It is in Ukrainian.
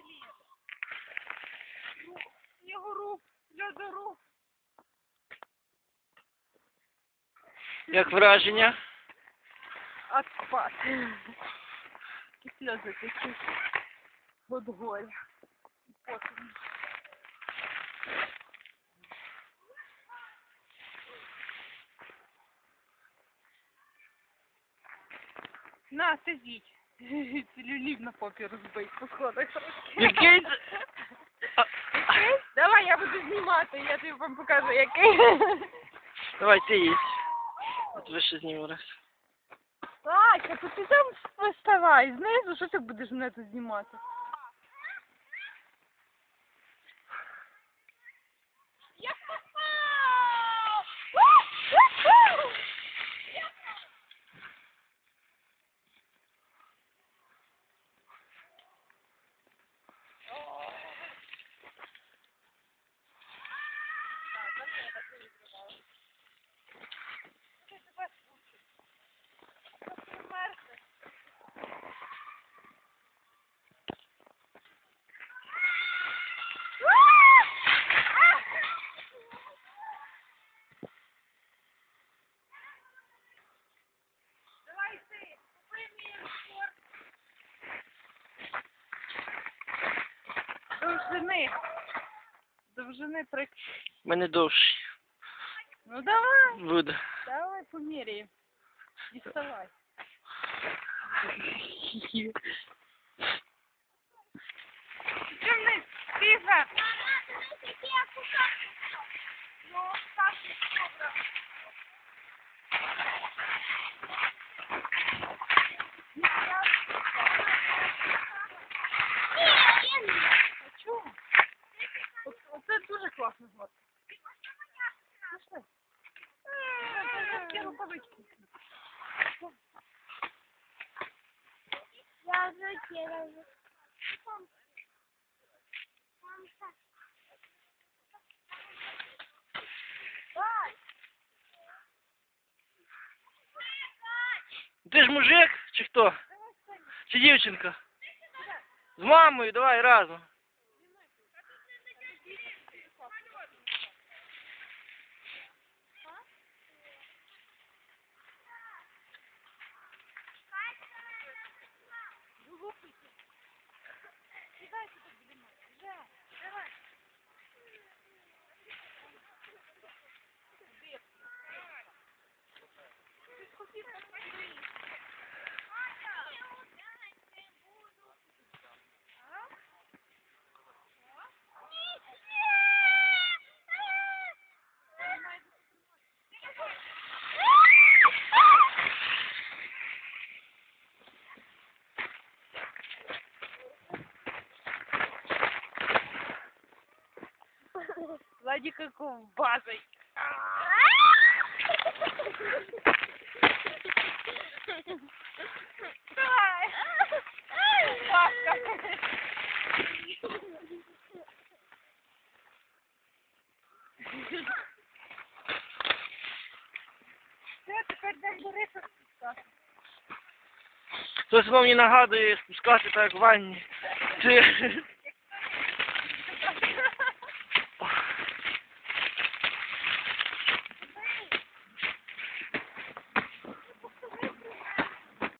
селі. Снігоруб, льодоруб. Як враження? Отпад. І сльози такі. От горя. На, сидіть. Целюліт на попі розбить, по сходах. Який? Давай, я буду знімати, я тобі вам покажу, який. Давай ти їсть. От ви ще зніму раз. а то ти там вставай, знизу, що ти будеш мене тут знімати? Довжини. Довжини прик. У мене довший Ну давай, Буду. давай поміряємо. Діставай. Темний, тихо. Ну, так, добре. А чого? От- Оце год. Пішли. Е. Я вже кидаю. Ти ж мужик чи хто? Чи дівчинка? З мамою, давай разом. Владика ковбасой. Все, тепер дам до спускати. Хтось мені нагадує спускати так в ванні. Чи...